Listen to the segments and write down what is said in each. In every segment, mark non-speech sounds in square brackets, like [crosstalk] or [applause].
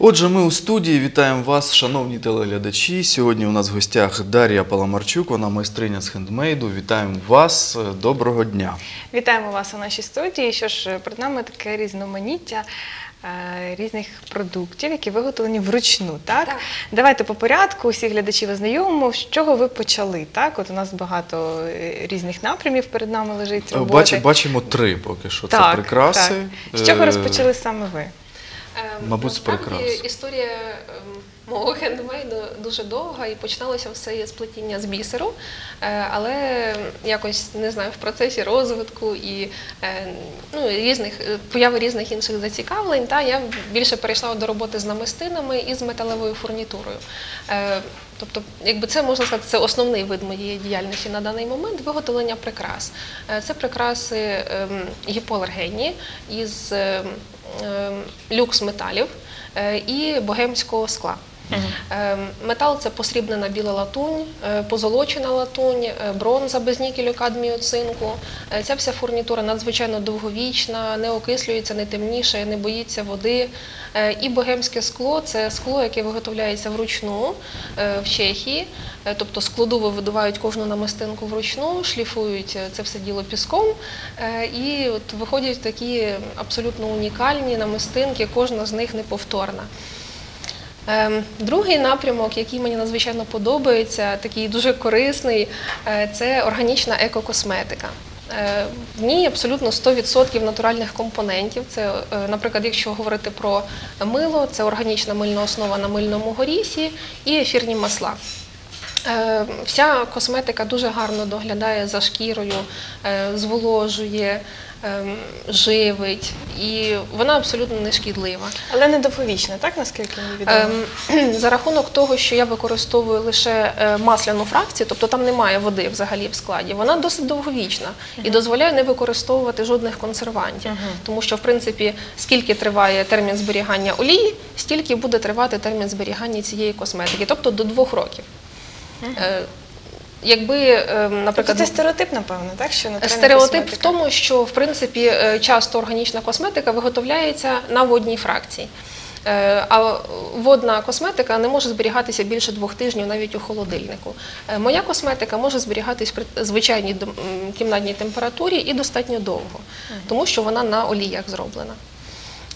Отже, ми у студії вітаємо вас, шановні телеглядачі. Сьогодні у нас в гостях Дар'я Паламарчук, вона майстриня з хендмейду. Вітаємо вас. Доброго дня. Вітаємо вас у нашій студії. Що ж, перед нами таке різноманіття е, різних продуктів, які виготовлені вручну. Так? Так. давайте по порядку усіх глядачів ознайомимо, з чого ви почали. Так, от у нас багато е, різних напрямів перед нами лежить роботи. Бач, бачимо три поки що. так, Це прикраси. Так. З чого Е, розпочали саме ви? Ем, Мабуть, з прикрас. Історія ем, мого хендмейду дуже довга і починалося все з плетіння з бісеру. Е, Але якось не знаю, в процесі розвитку і е, ну, різних е, появи різних інших зацікавлень, та я більше перейшла до роботи з намистинами і з металевою фурнітурою. Тобто, якби це можна сказати, це основний вид моєї діяльності на даний момент виготовлення прикрас. Це прикраси ем, гіпоалергенні із люкс металів е, і богемського скла. Ем, Метал це посрібнена біла латунь, е, позолочена латунь, е, бронза без нікелю, кадмію, цинку. Е, Ця вся фурнітура надзвичайно довговічна, не окислюється, не темніше, не боїться води. І богемське скло це скло, яке виготовляється вручну в Чехії. Тобто складово видувають кожну намистинку вручну, шліфують це все діло піском. І от виходять такі абсолютно унікальні намистинки, кожна з них неповторна. Ем, Другий напрямок, який мені надзвичайно подобається, такий дуже корисний, е, це органічна екокосметика. Е, В ній абсолютно 100% натуральних компонентів. Це, е, наприклад, якщо говорити про мило, це органічна мильна основа на мильному горісі і ефірні масла. Вся косметика дуже гарно доглядає за шкірою, зволожує, живить, і вона абсолютно не шкідлива. Але не довговічна, так наскільки мені відомо? Ем, [clears throat] За рахунок того, що я використовую лише е, масляну фракцію, тобто там немає води взагалі в складі, вона досить довговічна і дозволяє не використовувати жодних консервантів. Тому що, в принципі, скільки триває термін зберігання олії, стільки буде тривати термін зберігання цієї косметики, тобто до двох років. Якби, ем, Тобто наприклад, це стереотип, напевно, так? Що натуральна Стереотип косметика. в тому, що в принципі е, часто органічна косметика виготовляється на водній фракції. Е, А водна косметика не може зберігатися більше двох тижнів навіть у холодильнику. Е, Моя косметика може зберігатись при звичайній кімнатній температурі і достатньо довго, тому що вона на оліях зроблена.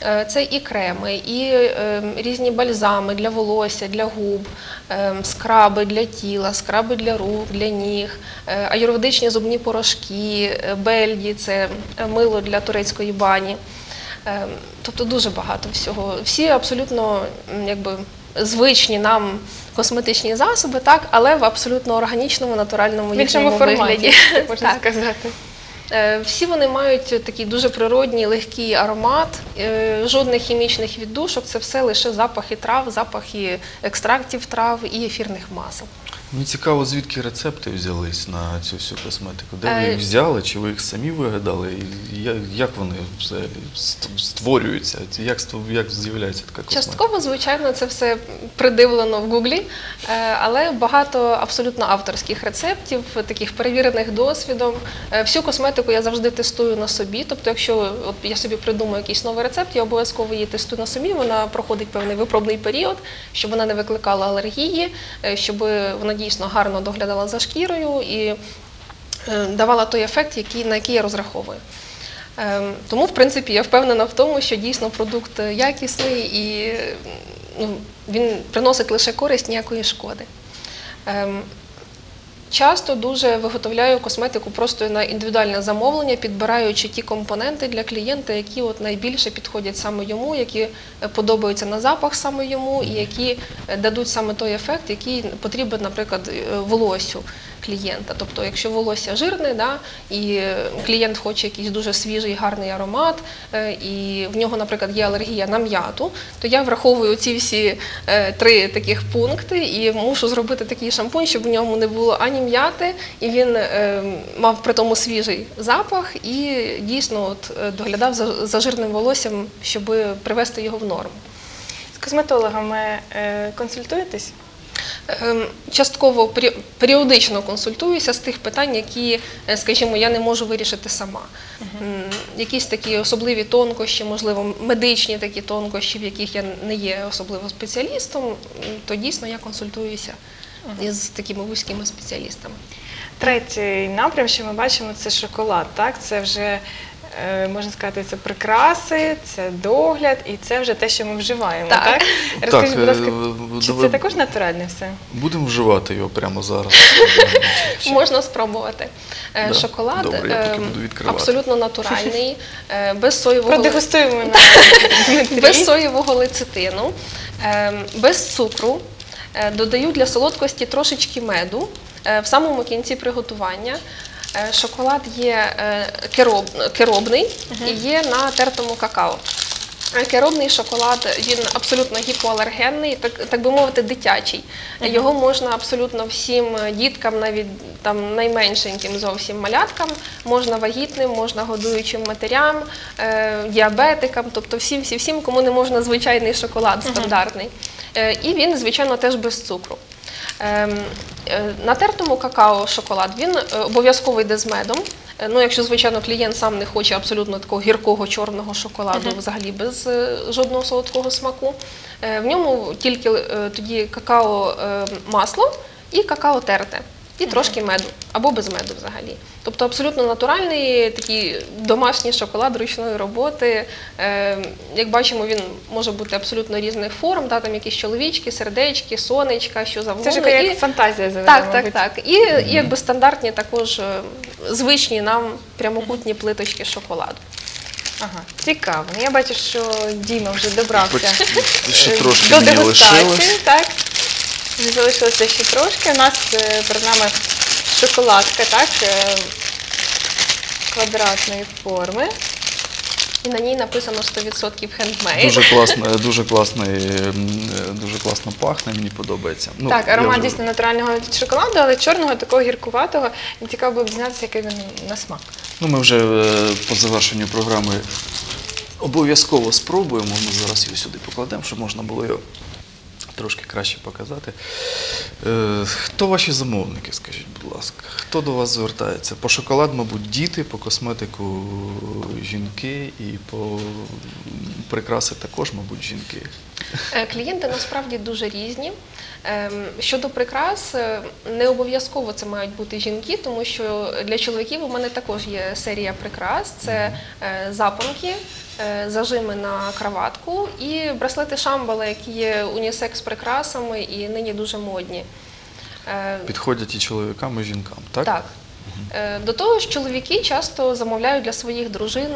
Е, Це і креми, і е, різні бальзами для волосся, для губ, е, скраби для тіла, скраби для рук, для ніг, е, аюрведичні зубні порошки, е, бельді це мило для турецької бані. Е, Тобто дуже багато всього. Всі абсолютно якби, звичні нам косметичні засоби, так, але в абсолютно органічному, натуральному їхньому форматі, вигляді. можна [laughs] сказати. Е, Всі вони мають такий дуже природній, легкий аромат, е, жодних хімічних віддушок. Це все лише запахи трав, запахи екстрактів трав і ефірних масел. Мені цікаво, звідки рецепти взялись на цю всю косметику. Де ви Е, їх взяли? Чи ви їх самі вигадали? І як вони взагалі створюються? Як, як з'являється така косметика? Частково, звичайно, це все придивлено в Гуглі, е, але багато абсолютно авторських рецептів, таких перевірених досвідом. Е, Всю косметику я завжди тестую на собі. Тобто, якщо от я собі придумаю якийсь новий рецепт, я обов'язково її тестую на собі. Вона проходить певний випробний період, щоб вона не викликала алергії, щоб вона дійсно гарно доглядала за шкірою і е, давала той ефект, який, на який я розраховую. Ем, Тому, в принципі, я впевнена в тому, що дійсно продукт якісний і е, ну, він приносить лише користь, ніякої шкоди. Часто дуже виготовляю косметику просто на індивідуальне замовлення, підбираючи ті компоненти для клієнта, які от найбільше підходять саме йому, які е, подобаються на запах саме йому, і які е, дадуть саме той ефект, який потрібен, наприклад, е, волоссю клієнта. Тобто, якщо волосся жирне, да, і клієнт хоче якийсь дуже свіжий, гарний аромат, е, і в нього, наприклад, є алергія на м'яту, то я враховую ці всі е, три таких пункти і мушу зробити такий шампунь, щоб в ньому не було ані м'яти, і він е, мав при тому свіжий запах і дійсно от, доглядав за, жирним волоссям, щоб привести його в норму. З косметологами консультуєтесь? Ем, Частково пері- періодично консультуюся з тих питань, які, е, скажімо, я не можу вирішити сама. Якісь такі особливі тонкощі, можливо, медичні такі тонкощі, в яких я не є особливо спеціалістом, то дійсно я консультуюся із такими вузькими спеціалістами. Третій напрям, що ми бачимо, це шоколад. Так, це вже можна сказати, це прикраси, це догляд, і це вже те, що ми вживаємо. Так. Так, розкажіть, будь ласка, е, чи давай це також натуральне все? Будемо вживати його прямо зараз. [laughs] Можна спробувати. Е, Да? Шоколад Добре, я буду абсолютно натуральний, е, без соєвого Продегустуємо на [laughs] без соєвого лецитину, без цукру. Е, Додаю для солодкості трошечки меду е, в самому кінці приготування. Е, Шоколад є е, кероб, керобний і є на тертому какао. Е, Керобний шоколад він абсолютно гіпоалергенний, так, так би мовити, дитячий. Його можна абсолютно всім діткам, навіть там найменшеньким зовсім маляткам, можна вагітним, можна годуючим матерям, е, діабетикам, тобто всім, всім, всім, кому не можна звичайний шоколад стандартний. Е, і він, звичайно, теж без цукру. Ем, е, На тертому какао шоколад він е, обов'язково йде з медом. Е, Ну, якщо, звичайно, клієнт сам не хоче абсолютно такого гіркого чорного шоколаду, взагалі без жодного солодкого смаку. В ньому тільки тоді какао масло і какао терте. І трошки меду або без меду взагалі. Тобто абсолютно натуральний такий домашній шоколад ручної роботи. Е, як бачимо, він може бути абсолютно різних форм, да, там якісь чоловічки, сердечки, сонечка, що завгодно. Це ж яка І- фантазія заведе, так, так, так. І, і якби стандартні також е, звичні нам прямокутні плиточки шоколаду. Ага, цікаво. Я бачу, що Діма вже добрався ще е, трошки до мені дегустації. лишилось. Так. Залишилося ще трошки. У нас е, перед нами шоколадка, так, е, квадратної форми. І на ній написано 100% хендмейд. Дуже класно, дуже класно, дуже класно пахне, мені подобається. Ну, так, аромат вже- дійсно натурального шоколаду, але чорного, такого гіркуватого. І цікаво було б дізнатися, який він на смак. Ну, ми вже е, по завершенню програми обов'язково спробуємо. Ми зараз його сюди покладемо, щоб можна було його трошки краще показати. Е, Хто ваші замовники, скажіть, будь ласка? Хто до вас звертається? По шоколад, мабуть, діти, по косметику жінки і по прикраси також, мабуть, жінки. Е, Клієнти насправді дуже різні. Ем, Щодо прикрас, е, не обов'язково це мають бути жінки, тому що для чоловіків у мене також є серія прикрас: це запонки, зажими на краватку і браслети шамбала, які є унісекс прикрасами і нині дуже модні. Е, Підходять і чоловікам, і жінкам, так? так. Е, До того ж, чоловіки часто замовляють для своїх дружин,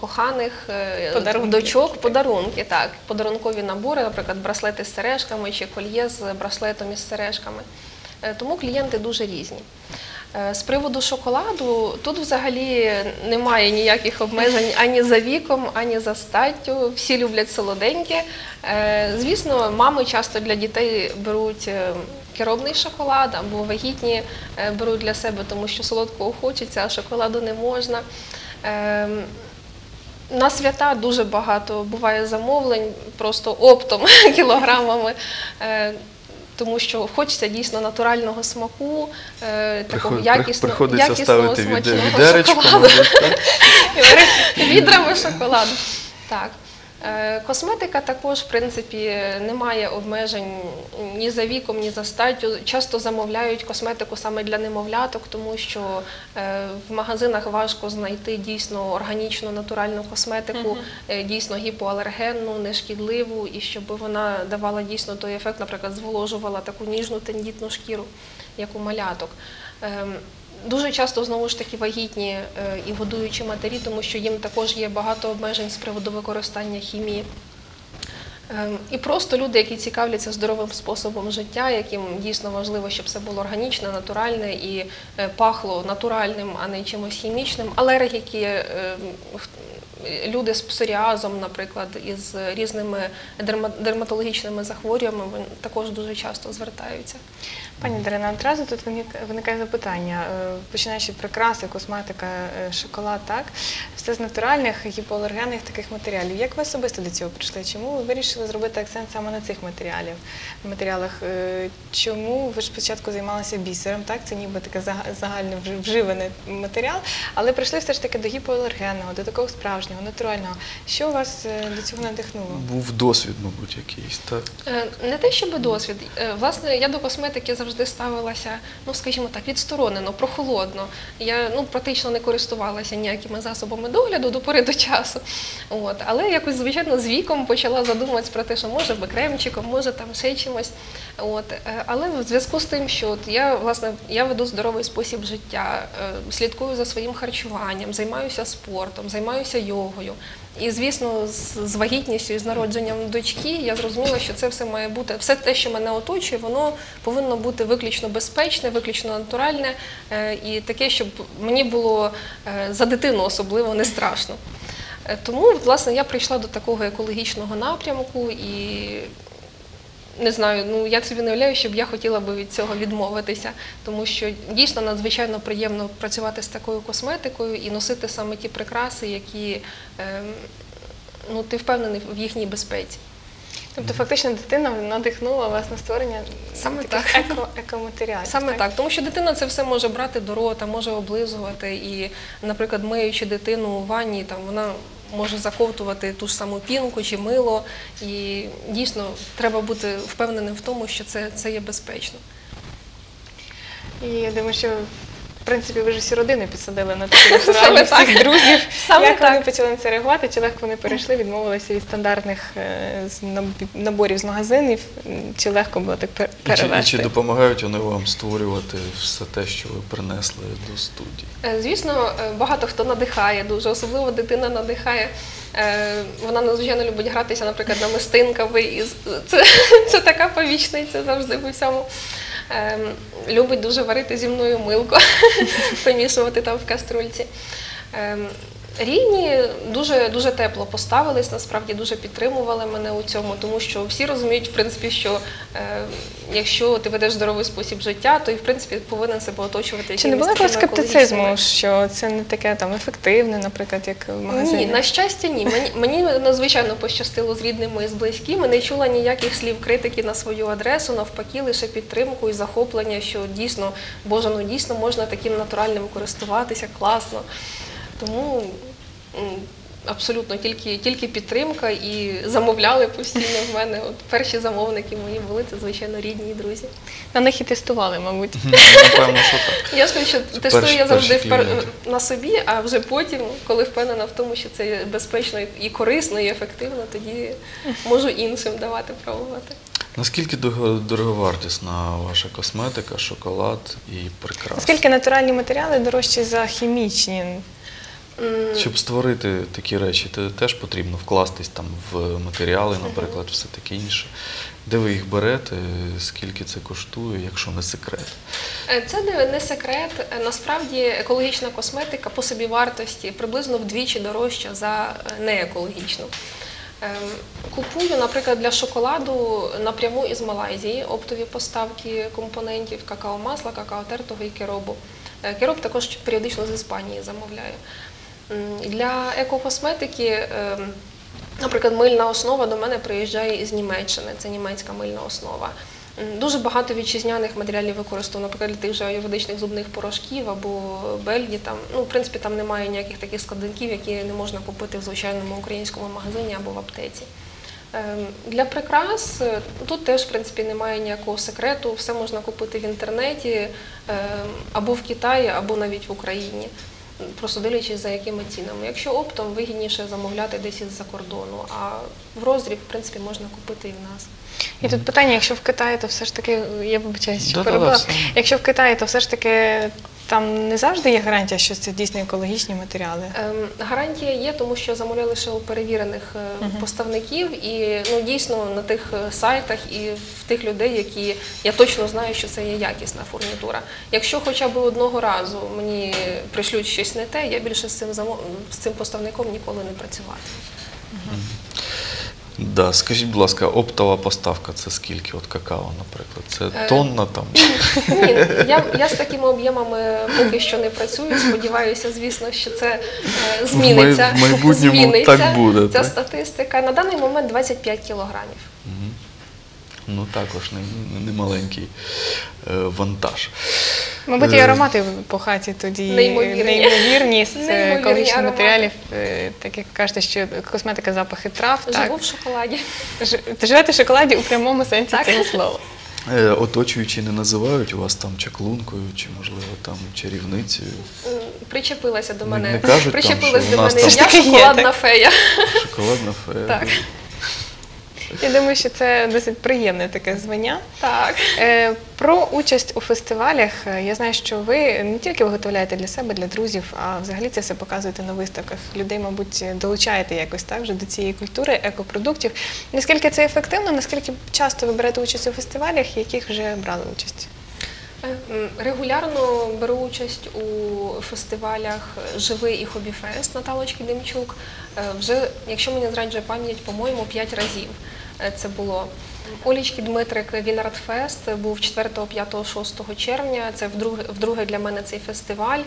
коханих е, Подарунки. дочок подарунки, так, подарункові набори, наприклад, браслети з сережками чи кольє з браслетом із сережками. Е, Тому клієнти дуже різні. Е, З приводу шоколаду, тут взагалі немає ніяких обмежень ані за віком, ані за статтю. Всі люблять солоденьке. Е, Звісно, мами часто для дітей беруть е, керобний шоколад або вагітні беруть для себе, тому що солодкого хочеться, а шоколаду не можна. На свята дуже багато буває замовлень, просто оптом [laughs] кілограмами. Тому що хочеться дійсно натурального смаку, е, такого якісного, якісного смачного шоколаду. [laughs] Відрами шоколаду. Так. Е, Косметика також, в принципі, немає обмежень ні за віком, ні за статтю. Часто замовляють косметику саме для немовляток, тому що е, в магазинах важко знайти дійсно органічну натуральну косметику, е, дійсно гіпоалергенну, нешкідливу, і щоб вона давала дійсно той ефект, наприклад, зволожувала таку ніжну тендітну шкіру, як у маляток. Дуже часто знову ж таки вагітні е, і годуючі матері, тому що їм також є багато обмежень з приводу використання хімії. Ем, І просто люди, які цікавляться здоровим способом життя, яким дійсно важливо, щоб все було органічне, натуральне і е, пахло натуральним, а не чимось хімічним. Алергіки, е, люди з псоріазом, наприклад, із різними дерматологічними захворюваннями також дуже часто звертаються. Пані Дарина, одразу тут виникає запитання. Е, Починаючи від прикраси, косметика, е, шоколад, так? Все з натуральних, гіпоалергенних таких матеріалів. Як ви особисто до цього прийшли? Чому ви вирішили зробити акцент саме на цих матеріалах. Е, Чому ви ж спочатку займалися бісером, так? Це ніби таке зага- загально вживаний матеріал, але прийшли все ж таки до гіпоалергенного, до такого справжнього, натурального. Що вас е, до цього надихнуло? Був досвід, мабуть, якийсь, так? Е, Не те, щоб досвід. Е, Власне, я до косметики завжди ставилася, ну скажімо так, відсторонено, прохолодно. Я ну практично не користувалася ніякими засобами догляду до пори до часу. От, але якось, звичайно, з віком почала задумуватися про те, що може би кремчиком, може там ще чимось. От, е, але в зв'язку з тим, що от я власне я веду здоровий спосіб життя, е, слідкую за своїм харчуванням, займаюся спортом, займаюся йогою. І звісно, з, вагітністю і з народженням дочки я зрозуміла, що це все має бути, все те, що мене оточує, воно повинно бути виключно безпечне, виключно натуральне е, і таке, щоб мені було за дитину особливо не страшно. Тому, власне, я прийшла до такого екологічного напрямку і не знаю, ну я собі не уявляю, щоб я хотіла би від цього відмовитися, тому що дійсно надзвичайно приємно працювати з такою косметикою і носити саме ті прикраси, які ем, ну, ти впевнений в їхній безпеці. Тобто, фактично, дитина надихнула вас на створення Саме таких так. еко, екоматеріалів. Саме так, тому що дитина це все може брати до рота, може облизувати. І, наприклад, миючи дитину у ванні, там вона може заковтувати ту ж саму пінку чи мило. І дійсно треба бути впевненим в тому, що це, це є безпечно. І я думаю, що в принципі ви ж всі родини підсадили на такі [laughs] натуральні всіх друзів. [laughs] Саме Як вони почали на це реагувати? Чи легко вони перейшли, відмовилися від стандартних е, наборів з магазинів? Чи легко було так пер- І чи, і чи допомагають вони вам створювати все те, що ви принесли до студії? Е, Звісно, е, багато хто надихає дуже, особливо дитина надихає. Вона надзвичайно любить гратися, наприклад, на мистинками. І це, [laughs] це така помічниця завжди в усьому. Е, Любить дуже варити зі мною милку, [laughs] помішувати там в каструльці. Рідні дуже дуже тепло поставились, насправді дуже підтримували мене у цьому, тому що всі розуміють, в принципі, що е, якщо ти ведеш здоровий спосіб життя, то і в принципі повинен себе оточувати Чи не було якогось скептицизму, що це не таке там ефективне, наприклад, як в магазині? ні, на щастя, ні. Мені, мені надзвичайно пощастило з рідними і з близькими. Не чула ніяких слів критики на свою адресу, навпаки, лише підтримку і захоплення, що дійсно, боже, ну дійсно можна таким натуральним користуватися, класно. Тому абсолютно тільки, тільки підтримка і замовляли постійно в мене. От перші замовники мої були, це звичайно рідні і друзі. На них і тестували, мабуть. Напевно, що так. Я ж кажу, що тестую я завжди впер... на собі, а вже потім, коли впевнена в тому, що це є безпечно і корисно, і ефективно, тоді можу іншим давати пробувати. Наскільки дороговартісна ваша косметика, шоколад і прикраси? Наскільки натуральні матеріали дорожчі за хімічні? Щоб створити такі речі, те- теж потрібно вкластись там в матеріали, наприклад, все таке інше. Де ви їх берете, скільки це коштує, якщо не секрет? Е, Це не, секрет. Е, Насправді екологічна косметика по собі вартості приблизно вдвічі дорожча за е, неекологічну. Ем, Купую, наприклад, для шоколаду напряму із Малайзії оптові поставки компонентів какао-масла, какао-тертого і керобу. Кероб також періодично з Іспанії замовляю. Для екокосметики, ем, наприклад, мильна основа до мене приїжджає із Німеччини. Це німецька мильна основа. Дуже багато вітчизняних матеріалів використовано, наприклад, для тих же аюрведичних зубних порошків або бельгі. Там, ну, в принципі, там немає ніяких таких складників, які не можна купити в звичайному українському магазині або в аптеці. Ем, Для прикрас е, тут теж в принципі немає ніякого секрету. Все можна купити в інтернеті ем, або в Китаї, або навіть в Україні. Просто дивлячись за якими цінами. Якщо оптом вигідніше замовляти десь із-за кордону, а в роздріб, в принципі, можна купити і в нас. І тут питання, якщо в Китаї, то все ж таки, я вибачаюся, що Да-да-да, Якщо в Китаї, то все ж таки там не завжди є гарантія, що це дійсно екологічні матеріали. Ем, Гарантія є, тому що замовляли лише у перевірених е, поставників, і ну дійсно на тих е, сайтах і в тих людей, які я точно знаю, що це є якісна фурнітура. Якщо хоча б одного разу мені пришлють щось не те, я більше з цим замо- з цим поставником ніколи не працюватиму. Да, скажіть, будь ласка, оптова поставка це скільки? От какао, наприклад? Це Е, тонна там? [laughs] Ні, я, я з такими об'ємами поки що не працюю. Сподіваюся, звісно, що це е, зміниться. В в майбутньому зміниться так буде, Ця так? статистика. На даний момент 25 кілограмів. Ну також не, не маленький е, вантаж. Мабуть, і Е, аромати по хаті тоді Неймовірні. неймовірні з Неймовірні екологічних аромати. матеріалів, е, так як кажете, що косметика запахи трав. Так. Живу в шоколаді. Ж- Живете в шоколаді у прямому сенсі Так. цього слова. Е, Оточуючі не називають вас там чаклункою чи, можливо, там чарівницею. Причепилася до мене. не кажуть там, що до мене. там- Я шоколадна так? фея. Шоколадна фея. Так. Я думаю, що це досить приємне таке звання. Так. Е, Про участь у фестивалях. Е, Я знаю, що ви не тільки виготовляєте для себе, для друзів, а взагалі це все показуєте на виставках. Людей, мабуть, долучаєте якось так вже до цієї культури екопродуктів. Наскільки це ефективно, наскільки часто ви берете участь у фестивалях, яких вже брали участь? Е, Регулярно беру участь у фестивалях Живий і Хобіфест Наталочки Демчук. Вже, якщо мені зраджує пам'ять, по-моєму, 5 разів це було. Олічки Дмитрик Вінардфест був 4, 5, 6 червня. Це вдруге, вдруге для мене цей фестиваль.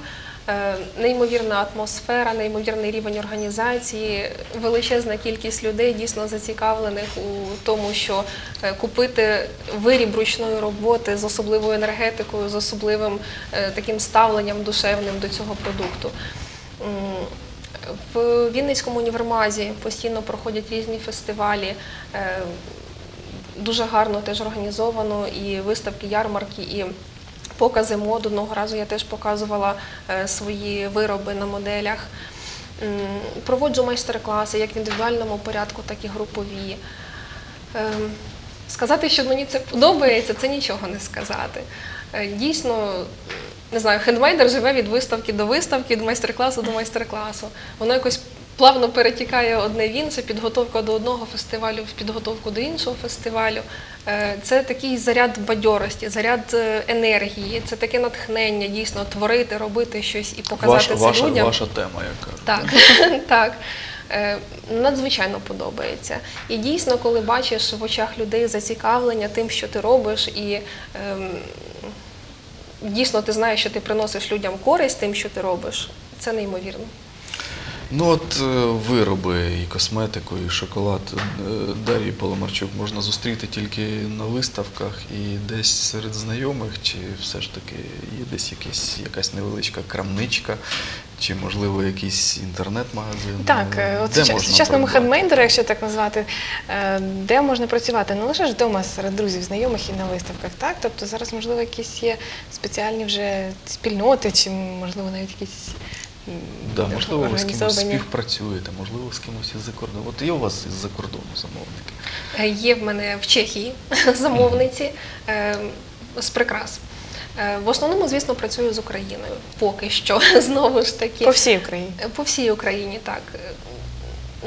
Е, Неймовірна атмосфера, неймовірний рівень організації, величезна кількість людей дійсно зацікавлених у тому, що е, купити виріб ручної роботи з особливою енергетикою, з особливим е, таким ставленням душевним до цього продукту. В Вінницькому універмазі постійно проходять різні фестивалі. е, Дуже гарно теж організовано і виставки, ярмарки, і покази мод. Одного разу я теж показувала е, свої вироби на моделях. Проводжу майстер-класи як в індивідуальному порядку, так і групові. Ем, Сказати, що мені це подобається, це нічого не сказати. Е, Дійсно, не знаю, хендмейдер живе від виставки до виставки, від майстер-класу до майстер-класу. Воно якось плавно перетікає одне в інше, підготовка до одного фестивалю, в підготовку до іншого фестивалю. Е, Це такий заряд бадьорості, заряд е, енергії, це таке натхнення, дійсно творити, робити щось і показати Ваша, це ваша, людям. ваша тема, як кажуть. Так, [laughs] так. Е, Надзвичайно подобається. І дійсно, коли бачиш в очах людей зацікавлення тим, що ти робиш, і ем, дійсно ти знаєш, що ти приносиш людям користь тим, що ти робиш, це неймовірно. Ну от е, вироби і косметику, і шоколад е, Дар'ї Поломарчук можна зустріти тільки на виставках і десь серед знайомих, чи все ж таки є десь якась, якась невеличка крамничка, чи можливо якийсь інтернет-магазин. Так, е, от сучасному хендмейдеру, якщо так назвати, е, де можна працювати не лише ж вдома серед друзів, знайомих і на виставках, так? Тобто зараз, можливо, якісь є спеціальні вже спільноти, чи можливо навіть якісь Да, можливо, ви з кимось співпрацюєте, можливо, з кимось із-за кордону. От є у вас із-за кордону замовники. Е, Є в мене в Чехії [laughs] замовниці е, з прикрас. Е, В основному, звісно, працюю з Україною поки що. [laughs] Знову ж таки. По всій Україні. Е, По всій Україні, так. Е,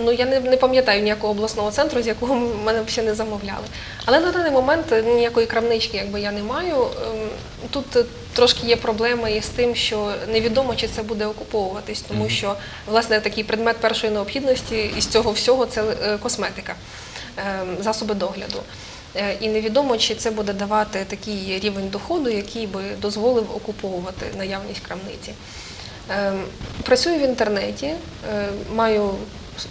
Ну, я не, не пам'ятаю ніякого обласного центру, з якого мене ще не замовляли. Але на даний момент ніякої крамнички якби, я не маю. Ем, Тут трошки є проблема із тим, що невідомо, чи це буде окуповуватись, тому що власне такий предмет першої необхідності із цього всього це косметика, ем, засоби догляду. Е, І невідомо, чи це буде давати такий рівень доходу, який би дозволив окуповувати наявність крамниці. Ем, Працюю в інтернеті, е, маю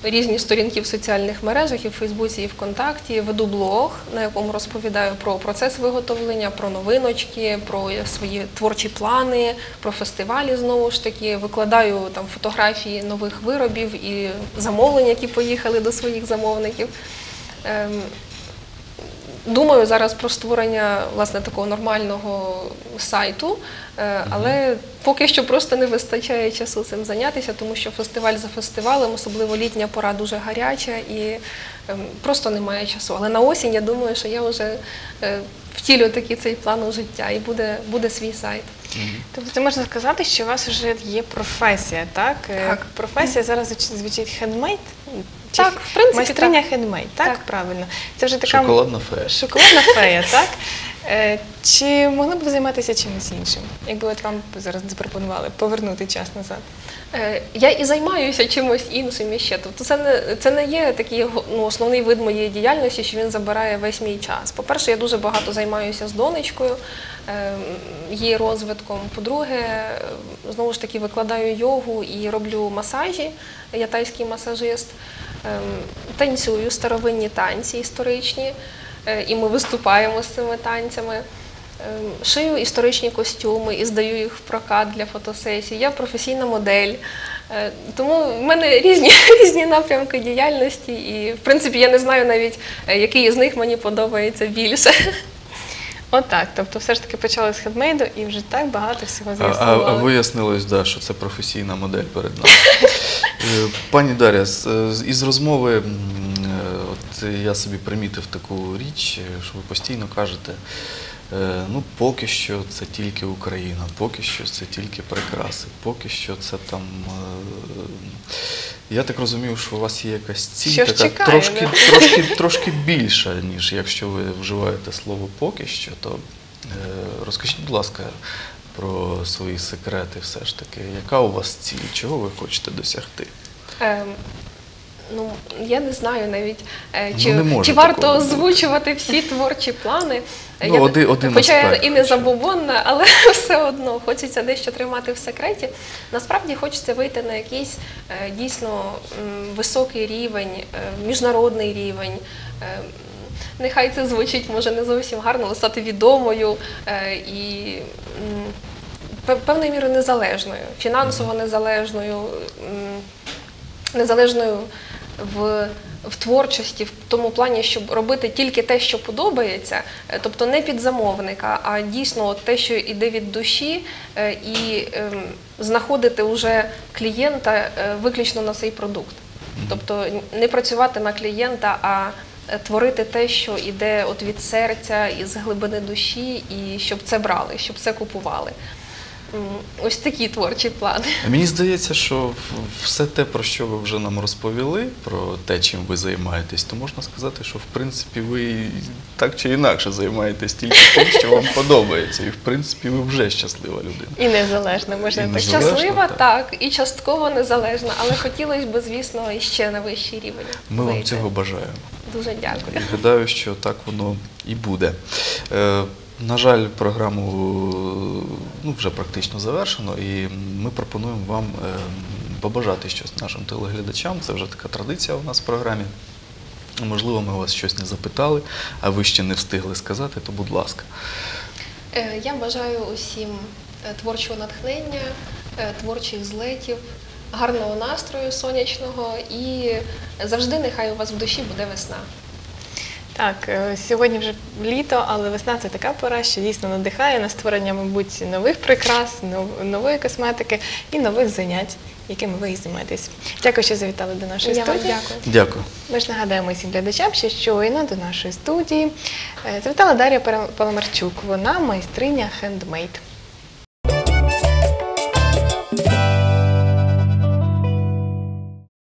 різні сторінки в соціальних мережах, і в Фейсбуці, і ВКонтакті. Веду блог, на якому розповідаю про процес виготовлення, про новиночки, про свої творчі плани, про фестивалі знову ж таки. Викладаю там фотографії нових виробів і замовлень, які поїхали до своїх замовників. Думаю зараз про створення власне такого нормального сайту, е, але поки що просто не вистачає часу цим зайнятися, тому що фестиваль за фестивалем, особливо літня пора дуже гаряча і ем, просто немає часу. Але на осінь я думаю, що я вже е, втілю такий цей план у життя і буде, буде свій сайт. Тобто це можна сказати, що у вас вже є професія, так? Е, Так. Професія зараз звучить- звучить Чи Так, в принципі, майстриня хендмейд, так? Так. Правильно. Це вже така Шоколадна фея. шоколадна фея, [laughs] так? Е, Чи могли б ви займатися чимось іншим? Якби от вам зараз запропонували повернути час назад? Е, Я і займаюся чимось іншим іще. Тобто це не це не є такий ну, основний вид моєї діяльності, що він забирає весь мій час. По-перше, я дуже багато займаюся з донечкою, е, її розвитком. По-друге, знову ж таки викладаю йогу і роблю масажі. Я тайський масажист. Ем, Танцюю старовинні танці історичні, е, і ми виступаємо з цими танцями. Ем, Шию історичні костюми і здаю їх в прокат для фотосесій. Я професійна модель. Е, Тому в мене різні, [laughs] різні напрямки діяльності, і в принципі я не знаю навіть, е, який із них мені подобається більше. [laughs] Отак. Тобто, все ж таки почали з хендмейду і вже так багато всього А, а, а вияснилось, да, що це професійна модель перед нами. [laughs] Пані Дар'я, із розмови от я собі примітив таку річ, е, що ви постійно кажете, е, ну поки що це тільки Україна, поки що це тільки прикраси, поки що це там. е, Я так розумію, що у вас є якась ціль Що така чекає, трошки, трошки, трошки більша, ніж якщо ви вживаєте слово поки що, то розкажіть, будь ласка, про свої секрети все ж таки. Яка у вас ціль? Чого ви хочете досягти? Ем, Ну, я не знаю навіть, е, Ну, чи, не може чи варто такого бути. озвучувати всі творчі плани. Ну, я, один- один хоча я аспект і не хоча б. забобонна, але [laughs] все одно хочеться дещо тримати в секреті. Насправді хочеться вийти на якийсь е, дійсно м, високий рівень, е, міжнародний рівень. Е, Нехай це звучить може не зовсім гарно, але стати відомою е, і певною мірою незалежною, фінансово незалежною, незалежною в, в творчості, в тому плані, щоб робити тільки те, що подобається, е, тобто не під замовника, а дійсно те, що йде від душі, е, і ем, знаходити вже клієнта виключно на цей продукт. Тобто не працювати на клієнта, а творити те, що йде от від серця із глибини душі, і щоб це брали, щоб це купували. Ось такі творчі плани. Мені здається, що все те, про що ви вже нам розповіли, про те, чим ви займаєтесь, то можна сказати, що в принципі ви так чи інакше займаєтесь тільки тим, що вам подобається. І в принципі ви вже щаслива людина. І незалежно, можна І так. Щаслива, так. так, і частково незалежна, але хотілося б, звісно, іще на вищий рівень. Ми вам цього бажаємо. Дуже дякую. І гадаю, що так воно і буде. Е, на жаль, програму ну, вже практично завершено, і ми пропонуємо вам е, побажати щось нашим телеглядачам. Це вже така традиція у нас в програмі. Можливо, ми вас щось не запитали, а ви ще не встигли сказати, то будь ласка. Е, Я бажаю усім творчого натхнення, творчих злетів, гарного настрою сонячного і завжди нехай у вас в душі буде весна. Так, е, сьогодні вже літо, але весна це така пора, що дійсно надихає на створення, мабуть, нових прикрас, нової косметики і нових занять, якими ви і займаєтесь. Дякую, що завітали до нашої Я вам студії. дякую. Дякую. Ми ж нагадаємо всім глядачам, що щойно до нашої студії е, завітала Дар'я Паламарчук. Вона майстриня хендмейд.